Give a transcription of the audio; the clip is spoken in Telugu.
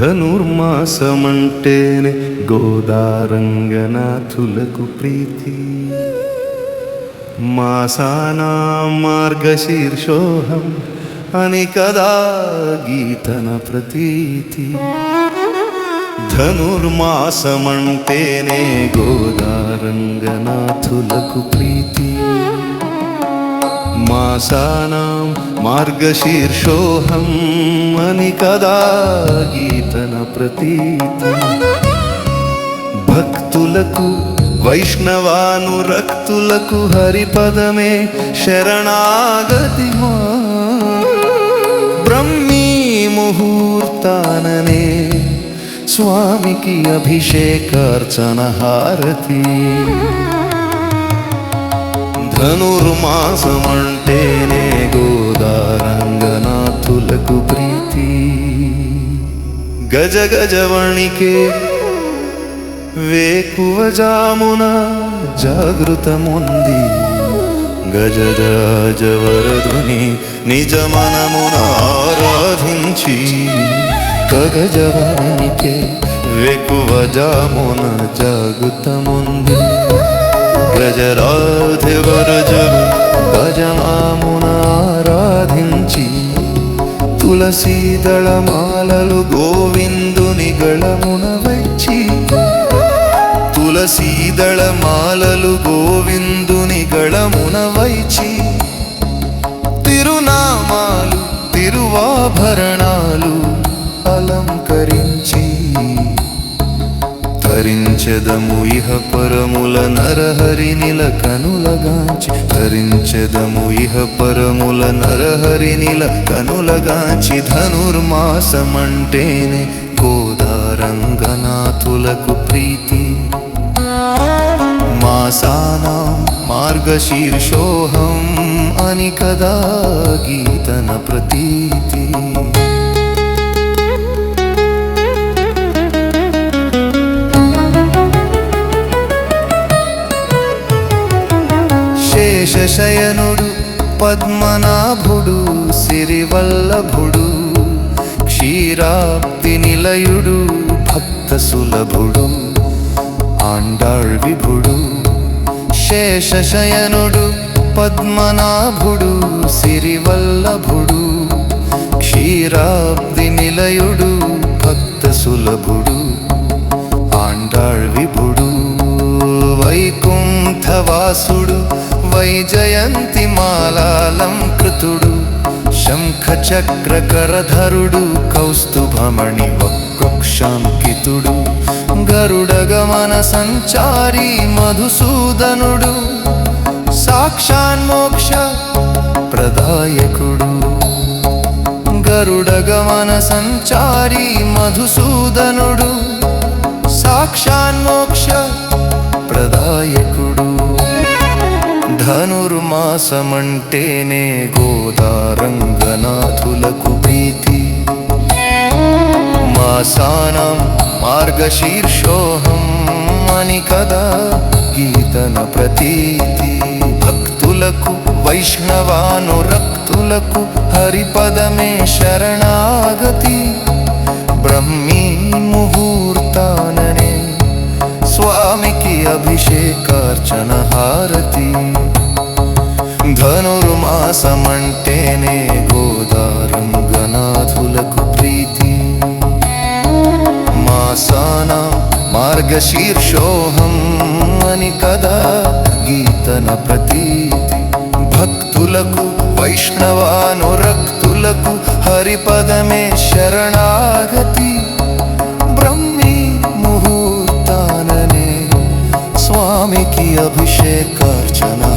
ధనుర్మాసమంటేనే గోదారంగనాథులకు ప్రీతి. మాసానా మార్గశీర్షోహం అని కదా గీతన ప్రతీతి. ధనుర్మాసమంటేనే గోదారంగనాథులకు ప్రీతి. మాసానాం మార్గశీర్షోహం అని కదా గీతన ప్రతీతి భక్తులకు వైష్ణవానురక్తులకు హరిపదమే శరణాగతి బ్రహ్మీ ముహూర్తాననే స్వామికి అభిషేకార్చన హారతి ధనుర్మాసమంటేనే గోదారంగనాథులకు ప్రీతి. గజ గజవణికే వేకువజామున జాగృతముంది. గజరాజవరధుని నిజ మనమున ఆరాధించి. కగజవనికే వెకువజామున జాగృతముంది. గజరాధివరజులు గజమామున ఆరాధించి తులసీదళమాలలు గోవిందుని గళమున వచ్చి తులసీదళమాలలు గోవిందుని గళమున వైచి తిరునామాలు తిరువాభరణాలు అలంకరించి ధరించెదము ఇహ పరముల నరహరి నిల కనులగాంచి ధరించెదము ఇహ పరముల నరహరి నిల కనులగాంచి ధనుర్మాసమంటేనే కోదారంగనాథులకు ప్రీతి. మాసానాం మార్గశీర్షోహం అని కదా గీతన ప్రతీతి. శేషశయనుడు పద్మనాభుడు సిరివల్లభుడు క్షీరాబ్ది నిలయుడు భక్త సులభుడు ఆండాళ్ విభుడు శేషశయనుడు పద్మనాభుడు సిరివల్లభుడు క్షీరాబ్ది నిలయుడు భక్త సులభుడు ఆండాళ్ విభుడు వైకుంఠవాసుడు వైజయంతి మాలాలంకృతుడు శంఖ చక్ర కరధరుడు కౌస్తుభమణి వక్రక్షాంకితుడు గరుడగమన సంచారి మధుసూదనుడు సాక్షాన్మోక్ష ప్రదాయకుడు. గరుడగమన సంచారి మధుసూదనుడు సాక్షాన్మోక్ష ప్రదాయకుడు. ధనుర్మాసమంటేనే గోదారంగనాథులకు ప్రీతి మాసానం మార్గశీర్షోహం అని కదా గీతన ప్రతీతి భక్తులకు వైష్ణవానురక్తులకు హరిపదమే శరణాగతి బ్రహ్మీ ముహూర్తాననే స్వామికి అభిషేకార్చన హారతి ధనుర్మాసమంటేనే గోదారంగనాథులకు ప్రీతి. మాసాన మార్గశీర్షోహం అని కదా గీతన ప్రతీతి. భక్తులకు వైష్ణవానురక్తులకు హరిపదమే శరణాగతి. బ్రహ్మీ ముహూర్తాననే స్వామికి అభిషేకార్చన